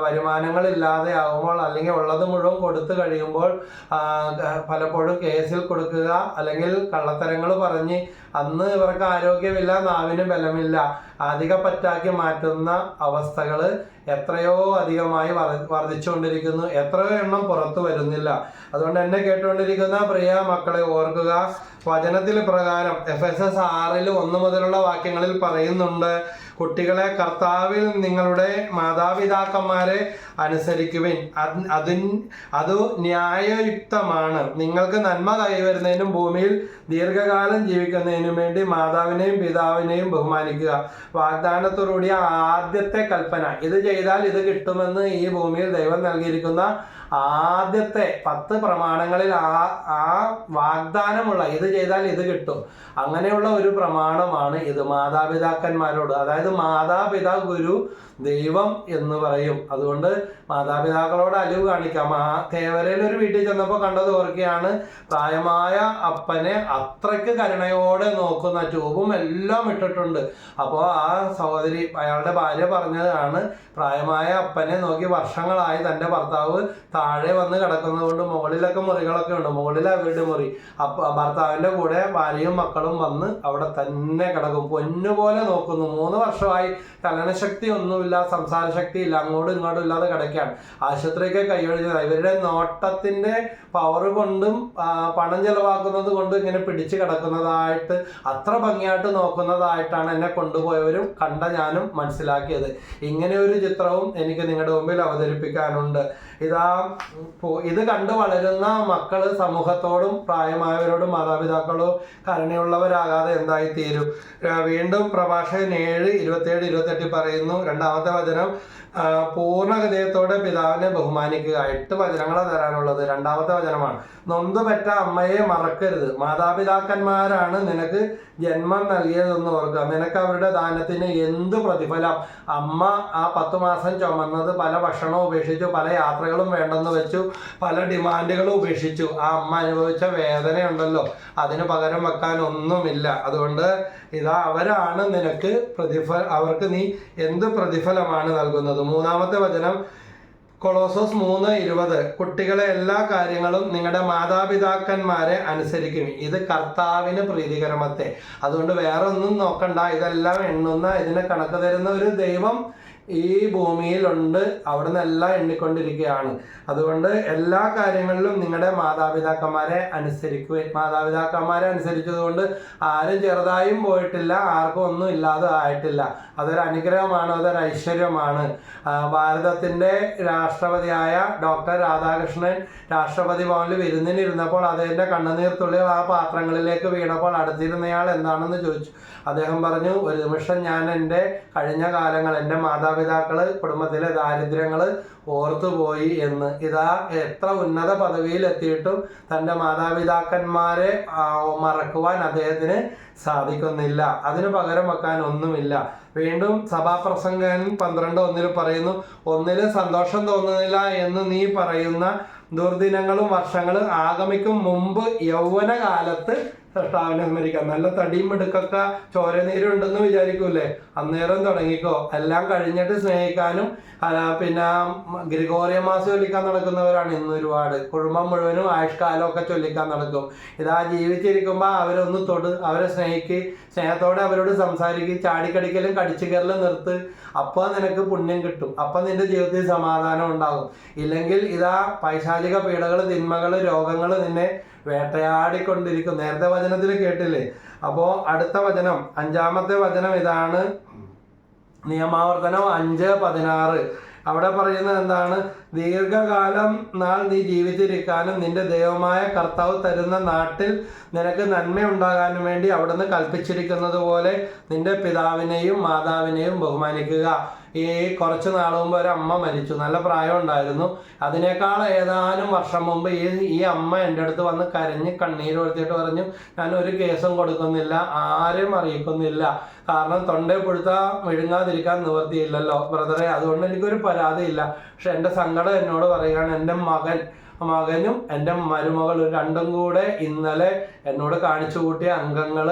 വരുമാനങ്ങൾ ഇല്ലാതെ ആകുമ്പോൾ അല്ലെങ്കിൽ ഉള്ളത് മുഴുവൻ കൊടുത്തു കഴിയുമ്പോൾ പലപ്പോഴും കേസിൽ കൊടുക്കുക അല്ലെങ്കിൽ കള്ളത്തരങ്ങൾ പറഞ്ഞ് അന്ന് ഇവർക്ക് ആരോഗ്യമില്ല നാവിന് ബലമില്ല. അധിക പറ്റാക്കി മാറ്റുന്ന അവസ്ഥകൾ എത്രയോ അധികമായി വർദ്ധ- വർദ്ധിച്ചുകൊണ്ടിരിക്കുന്നു. എത്രയോ എണ്ണം പുറത്തു വരുന്നില്ല. അതുകൊണ്ട് എന്നെ കേട്ടുകൊണ്ടിരിക്കുന്ന പ്രിയ മക്കളെ ഓർക്കുക വചനത്തിൽ പ്രകാരം എഫ് എസ് എസ് ആറിൽ ഒന്ന് മുതലുള്ള വാക്യങ്ങളിൽ പറയുന്നുണ്ട് കുട്ടികളെ കർത്താവിൽ നിങ്ങളുടെ മാതാപിതാക്കന്മാരെ അനുസരിക്കുവിൻ. അത് അതിൻ അത് ന്യായയുക്തമാണ്. നിങ്ങൾക്ക് നന്മ കൈവരുന്നതിനും ഭൂമിയിൽ ദീർഘകാലം ജീവിക്കുന്നതിനും വേണ്ടി മാതാവിനെയും പിതാവിനെയും ബഹുമാനിക്കുക. വാഗ്ദാനത്തോടുകൂടിയ ആദ്യത്തെ കൽപ്പന. ഇത് ചെയ്താൽ ഇത് കിട്ടുമെന്ന് ഈ ഭൂമിയിൽ ദൈവം നൽകിയിരിക്കുന്ന ആദ്യത്തെ പത്ത് പ്രമാണങ്ങളിൽ ആ ആ വാഗ്ദാനമുള്ള ഇത് ചെയ്താൽ ഇത് കിട്ടും. അങ്ങനെയുള്ള ഒരു പ്രമാണമാണ് ഇത് മാതാപിതാക്കന്മാരോട്. അതായത് മാതാപിതാ ഗുരു ദൈവം എന്ന് പറയും. അതുകൊണ്ട് മാതാപിതാക്കളോട് അലിവ് കാണിക്കാം. ആ തേവരയിൽ ഒരു വീട്ടിൽ ചെന്നപ്പോൾ കണ്ടത് ഓർക്കുകയാണ് പ്രായമായ അപ്പനെ അത്രയ്ക്ക് കരുണയോടെ നോക്കുന്ന ട്യൂബും എല്ലാം ഇട്ടിട്ടുണ്ട്. അപ്പോൾ ആ സഹോദരി അയാളുടെ ഭാര്യ പറഞ്ഞതാണ് പ്രായമായ അപ്പനെ നോക്കി വർഷങ്ങളായി തന്റെ ഭർത്താവ് താഴെ വന്ന് കിടക്കുന്നത് കൊണ്ട് മുകളിലൊക്കെ മുറികളൊക്കെ ഉണ്ട്. മുകളിൽ അവരുടെ മുറി. അപ്പൊ ഭർത്താവിന്റെ കൂടെ ഭാര്യയും മക്കളും വന്ന് അവിടെ തന്നെ കിടക്കും. പൊന്നുപോലെ നോക്കുന്നു. മൂന്ന് വർഷമായി ചലനശക്തി ഒന്നുമില്ല സംസാര ശക്തി ഇല്ല അങ്ങോട്ടും ഇങ്ങോട്ടും ഇല്ലാതെ കിടക്കുകയാണ്. ആശുപത്രിയൊക്കെ കൈയൊഴിഞ്ഞത് ഇവരുടെ നോട്ടത്തിന്റെ പവർ കൊണ്ടും പണം ചെലവാക്കുന്നത് കൊണ്ടും ഇങ്ങനെ പിടിച്ചു കിടക്കുന്നതായിട്ട് അത്ര ഭംഗിയായിട്ട് നോക്കുന്നതായിട്ടാണ് എന്നെ കൊണ്ടുപോയവരും കണ്ട ഞാനും മനസ്സിലാക്കിയത്. ഇങ്ങനെ ഒരു ചിത്രവും എനിക്ക് നിങ്ങളുടെ മുമ്പിൽ അവതരിപ്പിക്കാനുണ്ട്. ഇതാ ഇത് കണ്ടു വളരുന്ന മക്കൾ സമൂഹത്തോടും പ്രായമായവരോടും മാതാപിതാക്കളോ കരുണയുള്ളവരാകാതെ എന്തായി തീരും വീണ്ടും പ്രഭാഷകൻ ഏഴ് ഇരുപത്തിയേഴ് ഇരുപത്തെട്ടിൽ പറയുന്നു. രണ്ടാമത്തെ വചനം പൂർണ ഹൃദയത്തോടെ പിതാവിനെ ബഹുമാനിക്കുക എട്ട് വചനങ്ങൾ തരാനുള്ളത് രണ്ടാമത്തെ വചനമാണ്. നൊന്ത് പെറ്റ അമ്മയെ മറക്കരുത്. മാതാപിതാക്കന്മാരാണ് നിനക്ക് ജന്മം നൽകിയതെന്ന് ഓർക്കുക. നിനക്ക് അവരുടെ ദാനത്തിന് എന്ത് പ്രതിഫലം? അമ്മ ആ പത്തു മാസം ചുമന്നത് പല ഭക്ഷണവും ഉപേക്ഷിച്ചു പല യാത്രകളും വേണ്ടെന്ന് വെച്ചു പല ഡിമാൻഡുകളും ഉപേക്ഷിച്ചു. ആ അമ്മ അനുഭവിച്ച വേദനയുണ്ടല്ലോ. അതിന് പകരം വെക്കാൻ ഒന്നുമില്ല. അതുകൊണ്ട് ഇതാ അവരാണ് നിനക്ക് പ്രതിഫല അവർക്ക് നീ എന്ത് പ്രതിഫലമാണ് നൽകുന്നത്? മൂന്നാമത്തെ വചനം കൊളോസോസ് മൂന്ന് ഇരുപത്. കുട്ടികളെ എല്ലാ കാര്യങ്ങളും നിങ്ങളുടെ മാതാപിതാക്കന്മാരെ അനുസരിക്കും. ഇത് കർത്താവിന് പ്രീതികരമത്തെ. അതുകൊണ്ട് വേറെ ഒന്നും നോക്കണ്ട. ഇതെല്ലാം എണ്ണുന്ന ഇതിന് കണക്ക് തരുന്ന ഒരു ദൈവം ഈ ഭൂമിയിലുണ്ട് അവിടുന്ന് എല്ലാം എണ്ണിക്കൊണ്ടിരിക്കുകയാണ്. അതുകൊണ്ട് എല്ലാ കാര്യങ്ങളിലും നിങ്ങളുടെ മാതാപിതാക്കന്മാരെ അനുസരിക്കുക മാതാപിതാക്കന്മാരെ അനുസരിച്ചതുകൊണ്ട് ആരും ചെറുതായും പോയിട്ടില്ല ആർക്കും ഒന്നും ഇല്ലാതെ ആയിട്ടില്ല. അതൊരു അനുഗ്രഹമാണ് അതൊരു ഐശ്വര്യമാണ്. ഭാരതത്തിന്റെ രാഷ്ട്രപതിയായ ഡോക്ടർ രാധാകൃഷ്ണൻ രാഷ്ട്രപതി ഭവനിൽ വിരുന്നിനിരുന്നപ്പോൾ അദ്ദേഹത്തിന്റെ കണ്ണുനീർത്തുള്ളികൾ ആ പാത്രങ്ങളിലേക്ക് വീണപ്പോൾ അടുത്തിരുന്നയാൾ എന്താണെന്ന് ചോദിച്ചു. അദ്ദേഹം പറഞ്ഞു ഒരു നിമിഷം ഞാൻ എന്റെ കഴിഞ്ഞ കാലങ്ങൾ എന്റെ മാതാപിതാക്കൾ കുടുംബത്തിലെ ദാരിദ്ര്യങ്ങൾ ഓർത്തുപോയി എന്ന്. ഇതാ എത്ര ഉന്നത പദവിയിൽ എത്തിയിട്ടും തന്റെ മാതാപിതാക്കന്മാരെ മറക്കുവാൻ അദ്ദേഹത്തിന് സാധിക്കുന്നില്ല. അതിന് പകരം വെക്കാൻ ഒന്നുമില്ല. വീണ്ടും സഭാപ്രസംഗൻ പന്ത്രണ്ട് ഒന്നിൽ പറയുന്നു ഒന്നിൽ സന്തോഷം തോന്നുന്നില്ല എന്ന് നീ പറയുന്ന ദുർദിനങ്ങളും വർഷങ്ങളും ആഗമിക്കും മുമ്പ് യൗവന കാലത്ത് സൃഷ്ടാവിനെ സ്മരിക്കാം. നല്ല തടിയും മിടുക്കൊക്കെ ചോരനീരുണ്ടെന്ന് വിചാരിക്കൂലേ അന്നേരം തുടങ്ങിക്കോ. എല്ലാം കഴിഞ്ഞിട്ട് സ്നേഹിക്കാനും പിന്നെ ഗ്രിഗോറിയ മാസം ചൊല്ലിക്കാൻ നടക്കുന്നവരാണ് ഇന്ന് ഒരുപാട്. കുടുംബം മുഴുവനും ആയുഷ്കാലമൊക്കെ ചൊല്ലിക്കാൻ നടക്കും. ഇതാ ജീവിച്ചിരിക്കുമ്പോൾ അവരൊന്ന് തൊട് അവരെ സ്നേഹിക്ക് സ്നേഹത്തോടെ അവരോട് സംസാരിക്കുക ചാടിക്കടിക്കലും കടിച്ചു കയറലും നിർത്ത്. അപ്പോൾ നിനക്ക് പുണ്യം കിട്ടും. അപ്പം നിന്റെ ജീവിതത്തിൽ സമാധാനം ഉണ്ടാകും. ഇല്ലെങ്കിൽ ഇതാ പൈശാചിക പീഡകൾ തിന്മകൾ രോഗങ്ങൾ നിന്നെ വേട്ടയാടിക്കൊണ്ടിരിക്കും. നേരത്തെ വചനത്തിൽ കേട്ടില്ലേ? അപ്പോൾ അടുത്ത വചനം അഞ്ചാമത്തെ വചനം ഇതാണ്. നിയമാവർത്തനം അഞ്ച് പതിനാറ്. അവിടെ പറയുന്നത് എന്താണ്? ദീർഘകാലം നാൾ നീ ജീവിച്ചിരിക്കാനും നിന്റെ ദൈവമായ കർത്താവ് തരുന്ന നാട്ടിൽ നിനക്ക് നന്മയുണ്ടാകാനും വേണ്ടി അവിടുന്ന് കൽപ്പിച്ചിരിക്കുന്നത് പോലെ നിന്റെ പിതാവിനെയും മാതാവിനെയും ബഹുമാനിക്കുക. ഈ കുറച്ച് നാൾ മുമ്പ് ഒരു അമ്മ മരിച്ചു. നല്ല പ്രായം ഉണ്ടായിരുന്നു. അതിനേക്കാൾ ഏതാനും വർഷം മുമ്പ് ഈ ഈ അമ്മ എന്റെ അടുത്ത് വന്ന് കരഞ്ഞ് കണ്ണീര് കൊടുത്തിട്ട് പറഞ്ഞു ഞാൻ ഒരു കേസും കൊടുക്കുന്നില്ല ആരും അറിയിക്കുന്നില്ല. കാരണം തൊണ്ട കൊടുത്ത വിഴുങ്ങാതിരിക്കാൻ നിവൃത്തിയില്ലല്ലോ ബ്രദറെ. അതുകൊണ്ട് എനിക്കൊരു പരാതിയില്ല. പക്ഷെ എന്റെ സങ്കടം എന്നോട് പറയുകയാണ് എന്റെ മകൻ മകനും എന്റെ മരുമകളും രണ്ടും കൂടെ ഇന്നലെ എന്നോട് കാണിച്ചു കൂട്ടിയ അംഗങ്ങൾ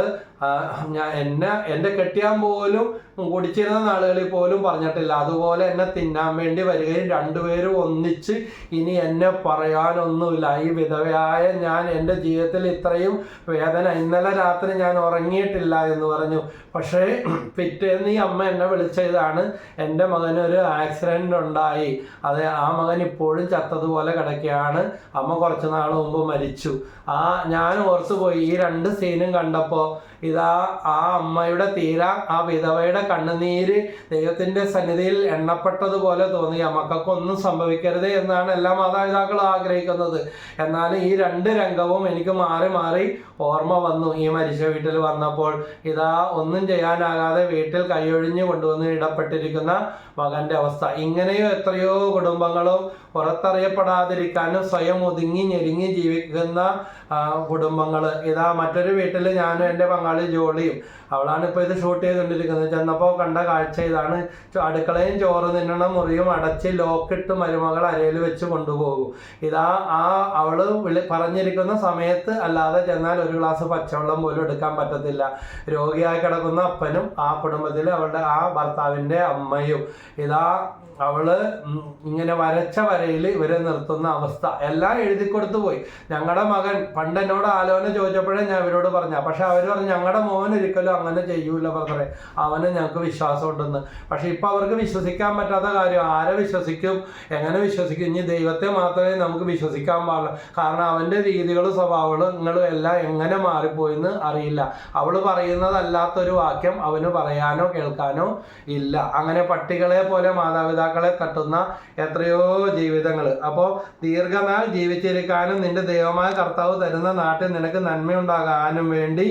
ഞാൻ എന്നെ എന്റെ കെട്ടിയാൻ പോലും കുടിച്ചിരുന്ന നാളുകളിൽ പോലും പറഞ്ഞിട്ടില്ല. അതുപോലെ എന്നെ തിന്നാൻ വേണ്ടി വരികയും രണ്ടുപേരും ഒന്നിച്ച് ഇനി എന്നെ പറയാനൊന്നുമില്ല. ഈ വിധവയായ ഞാൻ എന്റെ ജീവിതത്തിൽ ഇത്രയും വേദന ഇന്നലെ രാത്രി ഞാൻ ഉറങ്ങിയിട്ടില്ല എന്ന് പറഞ്ഞു. പക്ഷേ പിറ്റേന്ന് ഈ അമ്മ എന്നെ വിളിച്ചതാണ്. എന്റെ മകനൊരു ആക്സിഡന്റ് ഉണ്ടായി. അത് ആ മകൻ ഇപ്പോഴും ചത്തതുപോലെ കിടക്കുകയാണ്. അമ്മ കുറച്ച് നാൾ മുമ്പ് മരിച്ചു. ആ ഞാൻ ഓർത്തുപോയി. ഈ രണ്ട് സീനും കണ്ടപ്പോൾ ഇതാ ആ അമ്മയുടെ തീര ആ വിധവയുടെ കണ്ണുനീര് ദൈവത്തിന്റെ സന്നിധിയിൽ എണ്ണപ്പെട്ടതുപോലെ തോന്നി. അമ്മക്കൊന്നും സംഭവിക്കരുത് എന്നാണ് എല്ലാ മാതാപിതാക്കളും ആഗ്രഹിക്കുന്നത്. എന്നാൽ ഈ രണ്ട് രംഗവും എനിക്ക് മാറി മാറി ഓർമ്മ വന്നു. ഈ മരിച്ച വീട്ടിൽ വന്നപ്പോൾ ഇതാ ഒന്നും ചെയ്യാനാകാതെ വീട്ടിൽ കൈയൊഴിഞ്ഞ് കൊണ്ടുവന്ന് ഇടപെട്ടിരിക്കുന്ന മകന്റെ അവസ്ഥ. ഇങ്ങനെയോ എത്രയോ കുടുംബങ്ങളും പുറത്തറിയപ്പെടാതിരിക്കാനും സ്വയം ഒതുങ്ങി ഞെരുങ്ങി ജീവിക്കുന്ന കുടുംബങ്ങൾ ഇതാ മറ്റൊരു വീട്ടിൽ ഞാനും എന്റെ പങ്കാളി ജോളിയും അവളാണ് ഇപ്പോൾ ഇത് ഷൂട്ട് ചെയ്തുകൊണ്ടിരിക്കുന്നത് ചെന്നപ്പോൾ കണ്ട കാഴ്ച ഇതാണ്. അടുക്കളയും ചോറ് തിന്നണ മുറിയും അടച്ച് ലോക്കിട്ട് മരുമകൾ അരയിൽ വെച്ച് കൊണ്ടുപോകും. ഇതാ ആ അവൾ വിളി പറഞ്ഞിരിക്കുന്ന സമയത്ത് അല്ലാതെ ചെന്നാൽ ഒരു ഗ്ലാസ് പച്ചവെള്ളം പോലും എടുക്കാൻ പറ്റത്തില്ല. രോഗിയായി കിടക്കുന്ന അപ്പനും ആ കുടുംബത്തിലെ അവളുടെ ആ ഭർത്താവിന്റെ അമ്മയും. ഇതാ അവൾ ഇങ്ങനെ വരച്ച വരയിൽ ഇവരെ നിർത്തുന്ന അവസ്ഥ. എല്ലാം എഴുതി കൊടുത്തു പോയി. ഞങ്ങളുടെ മകൻ പണ്ട് എന്നോട് ആലോചന ചോദിച്ചപ്പോഴേ ഞാൻ ഇവരോട് പറഞ്ഞ. പക്ഷെ അവർ പറഞ്ഞു ഞങ്ങളുടെ മോൻ ഒരിക്കലും അങ്ങനെ ചെയ്യൂല പറഞ്ഞേ അവന് ഞങ്ങൾക്ക് വിശ്വാസം ഉണ്ടെന്ന് പക്ഷെ ഇപ്പൊ അവർക്ക് വിശ്വസിക്കാൻ പറ്റാത്ത കാര്യം. ആരെ വിശ്വസിക്കും? എങ്ങനെ വിശ്വസിക്കും? ഇനി ദൈവത്തെ മാത്രമേ നമുക്ക് വിശ്വസിക്കാൻ പാടുള്ളൂ. കാരണം അവന്റെ രീതികളും സ്വഭാവങ്ങളും എല്ലാം എങ്ങനെ മാറിപ്പോയെന്ന് അറിയില്ല. അവൾ പറയുന്നതല്ലാത്തൊരു വാക്യം അവന് പറയാനോ കേൾക്കാനോ ഇല്ല. അങ്ങനെ പട്ടികളെ പോലെ മാതാപിതാക്കളെ തട്ടുന്ന എത്രയോ ജീവിതങ്ങൾ അപ്പോൾ ദീർഘനാൾ ജീവിച്ചിരിക്കാനും നിന്റെ ദൈവമായ കർത്താവ് തരുന്ന നാട്ടിൽ നിനക്ക് നന്മയുണ്ടാകാനും വേണ്ടി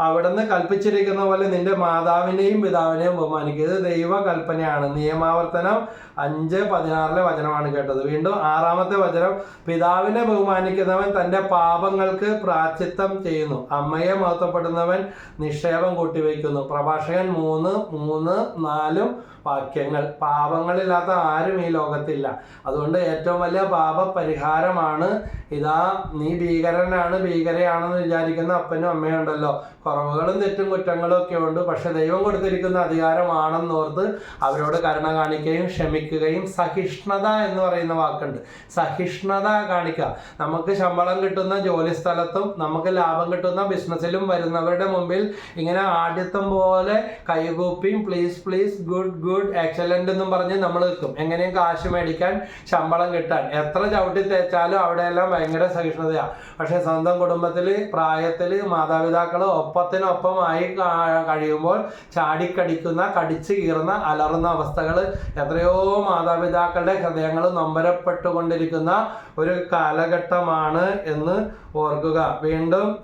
അവിടുന്ന് കൽപ്പിച്ചിരിക്കുന്ന പോലെ നിന്റെ മാതാവിനെയും പിതാവിനെയും ബഹുമാനിക്കുക ഇത് ദൈവ കൽപ്പനയാണ് നിയമാവർത്തനം അഞ്ച് പതിനാറിലെ വചനമാണ് കേട്ടത്. വീണ്ടും ആറാമത്തെ വചനം. പിതാവിനെ ബഹുമാനിക്കുന്നവൻ തന്റെ പാപങ്ങൾക്ക് പ്രാച്ചിത്തം ചെയ്യുന്നു. അമ്മയെ മഹത്വപ്പെടുന്നവൻ നിക്ഷേപം കൂട്ടിവെക്കുന്നു പ്രഭാഷകൻ മൂന്ന് മൂന്ന് നാലും വാക്യങ്ങൾ. പാപങ്ങളില്ലാത്ത ആരും ഈ ലോകത്തില്ല. അതുകൊണ്ട് ഏറ്റവും വലിയ പാപ പരിഹാരമാണ് ഇതാ നീ ഭീകരനാണ് ഭീകരയാണെന്ന് വിചാരിക്കുന്ന അപ്പനും അമ്മയും ഉണ്ടല്ലോ കുറവുകളും തെറ്റും കുറ്റങ്ങളും ഒക്കെ ഉണ്ട്. പക്ഷെ ദൈവം കൊടുത്തിരിക്കുന്ന അധികാരമാണെന്നോർത്ത് അവരോട് കരുണ കാണിക്കുകയും ക്ഷമിക്കുകയും സഹിഷ്ണുത എന്ന് പറയുന്ന വാക്കുണ്ട്. സഹിഷ്ണുത കാണിക്കുക. നമുക്ക് ശമ്പളം കിട്ടുന്ന ജോലി സ്ഥലത്തും നമുക്ക് ലാഭം കിട്ടുന്ന ബിസിനസ്സിലും വരുന്നവരുടെ മുമ്പിൽ ഇങ്ങനെ ആദ്യത്തം പോലെ കൈകൂപ്പിയും please please good good excellent എന്നും പറഞ്ഞ് നമ്മൾ നിൽക്കും. എങ്ങനെയും കാശ് മേടിക്കാൻ ശമ്പളം കിട്ടാൻ. എത്ര ചവിട്ടി തേച്ചാലും അവിടെയെല്ലാം ഭയങ്കര സഹിഷ്ണുതയാണ് പക്ഷെ സ്വന്തം കുടുംബത്തിൽ പ്രായത്തിൽ മാതാപിതാക്കൾ ഒപ്പത്തിനൊപ്പമായി കഴിയുമ്പോൾ ചാടിക്കടിക്കുന്ന കടിച്ചു കീറുന്ന അലറുന്ന അവസ്ഥകൾ എത്രയോ മാതാപിതാക്കളുടെ ഹൃദയങ്ങൾ നൊമ്പരപ്പെട്ടുകൊണ്ടിരിക്കുന്ന ഒരു കാലഘട്ടമാണ് എന്ന് ഓർക്കുക. വീണ്ടും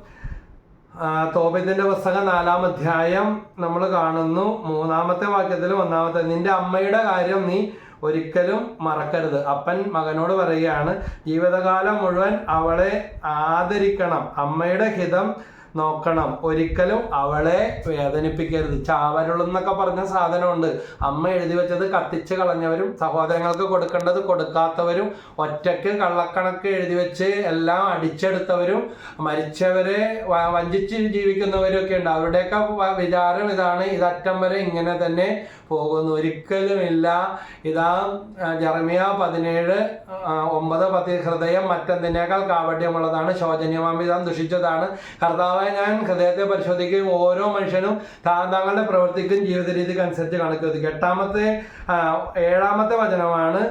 ആ, തോബിത്തിന്റെ പുസ്തകം നാലാം അധ്യായം നമ്മൾ കാണുന്നു. മൂന്നാമത്തെ വാക്യത്തിൽ ഒന്നാമത്തെ നിന്റെ അമ്മയുടെ കാര്യം നീ ഒരിക്കലും മറക്കരുത്. അപ്പൻ മകനോട് പറയുകയാണ് ജീവിതകാലം മുഴുവൻ അവളെ ആദരിക്കണം. അമ്മയുടെ ഹിതം നോക്കണം. ഒരിക്കലും അവളെ വേദനിപ്പിക്കരുത്. ചാവരുളെന്നൊക്കെ പറഞ്ഞ സാധനമുണ്ട്. അമ്മ എഴുതി വെച്ചത് കത്തിച്ച് കളഞ്ഞവരും സഹോദരങ്ങൾക്ക് കൊടുക്കേണ്ടത് കൊടുക്കാത്തവരും ഒറ്റയ്ക്ക് കള്ളക്കണക്ക് എഴുതി വെച്ച് എല്ലാം അടിച്ചെടുത്തവരും മരിച്ചവരെ വഞ്ചിച്ച് ജീവിക്കുന്നവരും ഒക്കെ ഉണ്ട്. അവരുടെയൊക്കെ വിചാരം ഇതാണ്. ഇതറ്റം വരെ ഇങ്ങനെ തന്നെ പോകുന്നു. ഒരിക്കലുമില്ല. ഇതാ ജർമിയ പതിനേഴ് ഒമ്പത് പത്ത് ഹൃദയം മറ്റെന്തിനേക്കാൾ കാപട്യമുള്ളതാണ് ശോചനീയമാമിതം ദുഷിച്ചതാണ്. കർത്താവായ ഞാൻ ഹൃദയത്തെ പരിശോധിക്കുകയും ഓരോ മനുഷ്യനും താങ്കളുടെ പ്രവൃത്തിക്കും ജീവിത രീതിക്ക് അനുസരിച്ച് കണക്ക് എട്ടാമത്തെ ഏഴാമത്തെ വചനമാണ്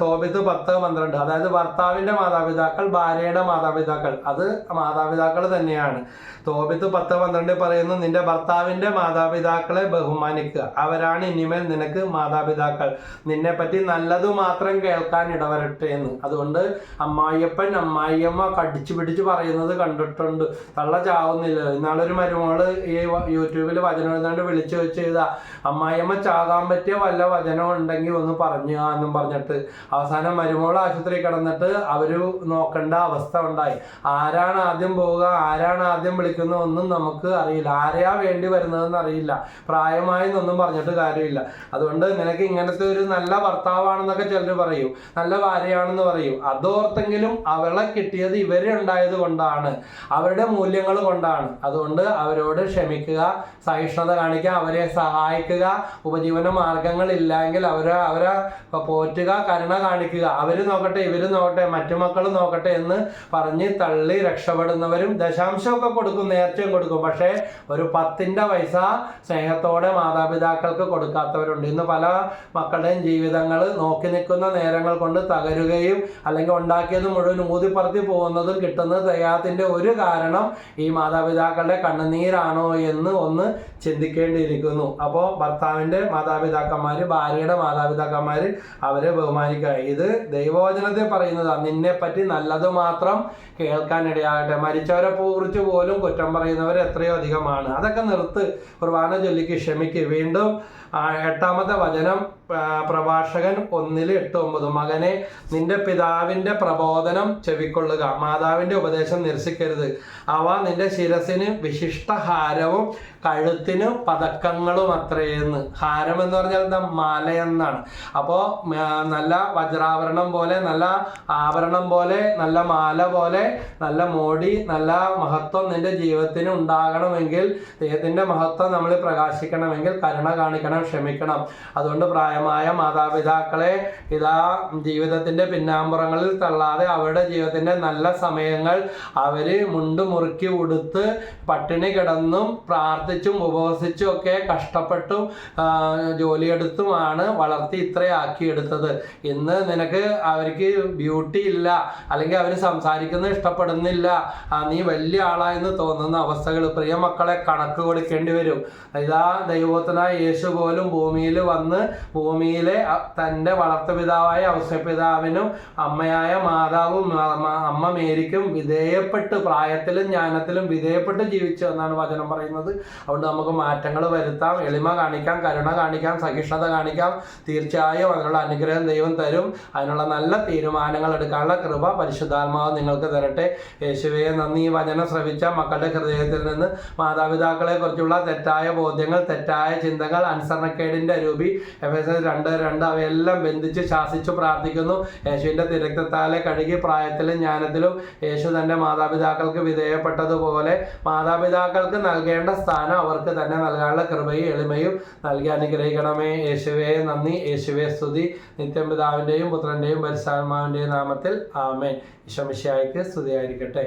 തോബിത്ത് പത്ത് പന്ത്രണ്ട്. അതായത് ഭർത്താവിന്റെ മാതാപിതാക്കൾ ഭാര്യയുടെ മാതാപിതാക്കൾ. അത് മാതാപിതാക്കൾ തന്നെയാണ്. തോബിത്ത് പത്ത് പന്ത്രണ്ട് പറയുന്നു നിന്റെ ഭർത്താവിന്റെ മാതാപിതാക്കളെ ബഹുമാനിക്കുക. അവരാണ് ഇനിമേൽ നിനക്ക് മാതാപിതാക്കൾ. നിന്നെ പറ്റി നല്ലത് മാത്രം കേൾക്കാൻ ഇടവരട്ടെ എന്ന്. അതുകൊണ്ട് അമ്മായിയപ്പൻ അമ്മായിയമ്മ കടിച്ചു പിടിച്ച് പറയുന്നത് കണ്ടിട്ടുണ്ട്. തള്ള ചാവുന്നില്ല. ഇന്നാളൊരു മരുമോൾ ഈ യൂട്യൂബിൽ വചനം എഴുതാണ്ട് വിളിച്ചു വെച്ച് ചെയ്താ അമ്മായിയമ്മ ചാകാൻ പറ്റിയ വല്ല വചനം ഉണ്ടെങ്കിൽ ഒന്ന് പറഞ്ഞു എന്നും പറഞ്ഞിട്ട് അവസാനം മരുമോൾ ആശുപത്രി കിടന്നിട്ട് അവർ നോക്കേണ്ട അവസ്ഥ ഉണ്ടായി. ആരാണ് ആദ്യം പോവുക? ആരാണ് ആദ്യം വിളിക്കുന്നത് ഒന്നും നമുക്ക് അറിയില്ല. ആരെയാ വേണ്ടി വരുന്നതെന്ന് അറിയില്ല. പ്രായമായെന്നൊന്നും പറഞ്ഞിട്ട് കാര്യമില്ല. അതുകൊണ്ട് നിനക്ക് ഇങ്ങനത്തെ ഒരു നല്ല ഭർത്താവാണെന്നൊക്കെ ചിലർ പറയും. നല്ല ഭാര്യയാണെന്ന് പറയും. അതോർത്തെങ്കിലും അവളെ കിട്ടിയത് ഇവരുണ്ടായത് കൊണ്ടാണ്. അവരുടെ മൂല്യങ്ങൾ കൊണ്ടാണ്. അതുകൊണ്ട് അവരോട് ക്ഷമിക്കുക സഹിഷ്ണുത കാണിക്കുക അവരെ സഹായിക്കുക. ഉപജീവന മാർഗങ്ങൾ ഇല്ലെങ്കിൽ അവരെ അവരെ പോറ്റുക. കരുണ കാണിക്കുക. അവർ നോക്കട്ടെ ഇവർ നോക്കട്ടെ മറ്റു മക്കൾ നോക്കട്ടെ എന്ന് പറഞ്ഞ് തള്ളി രക്ഷപ്പെടുന്നവരും ദശാംശമൊക്കെ കൊടുക്കും നേർച്ചയും കൊടുക്കും. പക്ഷേ ഒരു പത്തിന്റെ പൈസ സ്നേഹത്തോടെ മാതാപിതാക്കൾക്ക് കൊടുക്കാത്തവരുണ്ട്. ഇന്ന് പല മക്കളുടെയും ജീവിതങ്ങൾ നോക്കി നിൽക്കുന്ന നേരങ്ങൾ കൊണ്ട് തകരുകയും അല്ലെങ്കിൽ ഉണ്ടാക്കിയത് മുഴുവൻ ഊതിപ്പറത്തി പോകുന്നതും കിട്ടുന്നത് തയ്യാത്തിന്റെ ഒരു കാരണം ഈ മാതാപിതാക്കളുടെ കണ്ണുനീരാണോ എന്ന് ഒന്ന് ചിന്തിക്കേണ്ടിയിരിക്കുന്നു. അപ്പോൾ ഭർത്താവിന്റെ മാതാപിതാക്കന്മാർ ഭാര്യയുടെ മാതാപിതാക്കന്മാർ അവരെ ബഹുമാനിക്കുക. ഇത് ദൈവവചനത്തെ പറയുന്നതാണ് നിന്നെ പറ്റി നല്ലത് മാത്രം കേൾക്കാൻ ഇടയാകട്ടെ മരിച്ചവരെ കുറിച്ച് പോലും കുറ്റം പറയുന്നവർ എത്രയോ അധികമാണ്. അതൊക്കെ നിർത്ത് കുർബാന ചൊല്ലിക്ക് ക്ഷമിക്ക്. വീണ്ടും എട്ടാമത്തെ വചനം പ്രഭാഷകൻ ഒന്നിൽ എട്ട് ഒമ്പത്. മകനെ നിന്റെ പിതാവിന്റെ പ്രബോധനം ചെവിക്കൊള്ളുക. മാതാവിന്റെ ഉപദേശം നിരസിക്കരുത്. അവ നിന്റെ ശിരസിന് വിശിഷ്ട ഹാരവും കഴുത്തിന് പതക്കങ്ങളും അത്രയെന്ന് ഹാരം എന്ന് പറഞ്ഞാൽ എന്താ? മാല എന്നാണ്. അപ്പോൾ നല്ല വജ്രാഭരണം പോലെ നല്ല ആഭരണം പോലെ നല്ല മാല പോലെ നല്ല മോടി നല്ല മഹത്വം നിന്റെ ജീവിതത്തിന് ഉണ്ടാകണമെങ്കിൽ ദേഹത്തിന്റെ മഹത്വം നമ്മൾ പ്രകാശിക്കണമെങ്കിൽ കരുണ കാണിക്കണം ക്ഷമിക്കണം. അതുകൊണ്ട് പ്രായമായ മാതാപിതാക്കളെ ഇതാ ജീവിതത്തിന്റെ പിന്നാമ്പുറങ്ങളിൽ തള്ളാതെ അവരുടെ ജീവിതത്തിന്റെ നല്ല സമയങ്ങൾ അവർ മുണ്ട് മുറുക്കി ഉടുത്ത് പട്ടിണി കിടന്നും പ്രാർത്ഥിച്ചും ഉപവസിച്ചും ഒക്കെ കഷ്ടപ്പെട്ടും ജോലിയെടുത്തുമാണ് വളർത്തി ഇത്രയാക്കിയെടുത്തത്. ഇന്ന് നിനക്ക് അവർക്ക് ബ്യൂട്ടി ഇല്ല അല്ലെങ്കിൽ അവർ സംസാരിക്കുന്ന ഇഷ്ടപ്പെടുന്നില്ല നീ വലിയ ആളായെന്ന് തോന്നുന്ന അവസ്ഥകൾ പ്രിയ മക്കളെ കണക്ക് കൊടുക്കേണ്ടി വരും. ഇതാ ദൈവത്തിനായ യേശു പോലും ഭൂമിയിൽ വന്ന് ഭൂമിയിലെ തന്റെ വളർത്തുപിതാവായ അവസരപിതാവിനും അമ്മയായ മാതാവും അമ്മ മേരിക്കും വിധേയപ്പെട്ട് പ്രായത്തിലും ജ്ഞാനത്തിലും വിധേയപ്പെട്ട് ജീവിച്ചു എന്നാണ് വചനം പറയുന്നത്. അതുകൊണ്ട് നമുക്ക് മാറ്റങ്ങൾ വരുത്താം എളിമ കാണിക്കാം കരുണ കാണിക്കാം സഹിഷ്ണുത കാണിക്കാം. തീർച്ചയായും അതിനുള്ള അനുഗ്രഹം ദൈവം തരും. അതിനുള്ള നല്ല തീരുമാനങ്ങൾ എടുക്കാനുള്ള കൃപ പരിശുദ്ധാത്മാവ് നിങ്ങൾക്ക് തരട്ടെ. യേശുവെ നന്ദി. ഈ വചനം ശ്രവിച്ച മക്കളുടെ ഹൃദയത്തിൽ നിന്ന് മാതാപിതാക്കളെ കുറിച്ചുള്ള തെറ്റായ ബോധ്യങ്ങൾ തെറ്റായ ചിന്തകൾ അനുസരണക്കേടിന്റെ രൂപി എഫ് എസ് രണ്ട് രണ്ട് അവയെല്ലാം ബന്ധിച്ച് ശാസിച്ചു പ്രാർത്ഥിക്കുന്നു. യേശുവിന്റെ തിരക്തത്താലെ കഴുകി പ്രായത്തിലും ജ്ഞാനത്തിലും യേശു തന്റെ മാതാപിതാക്കൾക്ക് വിധേയപ്പെട്ടതുപോലെ മാതാപിതാക്കൾക്ക് നൽകേണ്ട സ്ഥാനം അവർക്ക് തന്നെ നൽകാനുള്ള കൃപയും എളിമയും നൽകി അനുഗ്രഹിക്കണമേ. യേശുവേ നന്ദി. യേശുവേ സ്തുതി. നിത്യം പുത്രന്റെയും പരിസാത്മാവിന്റെയും നാമത്തിൽ ആമേൻ. ഈശോമിശിയായിക്ക് സ്തുതിയായിരിക്കട്ടെ.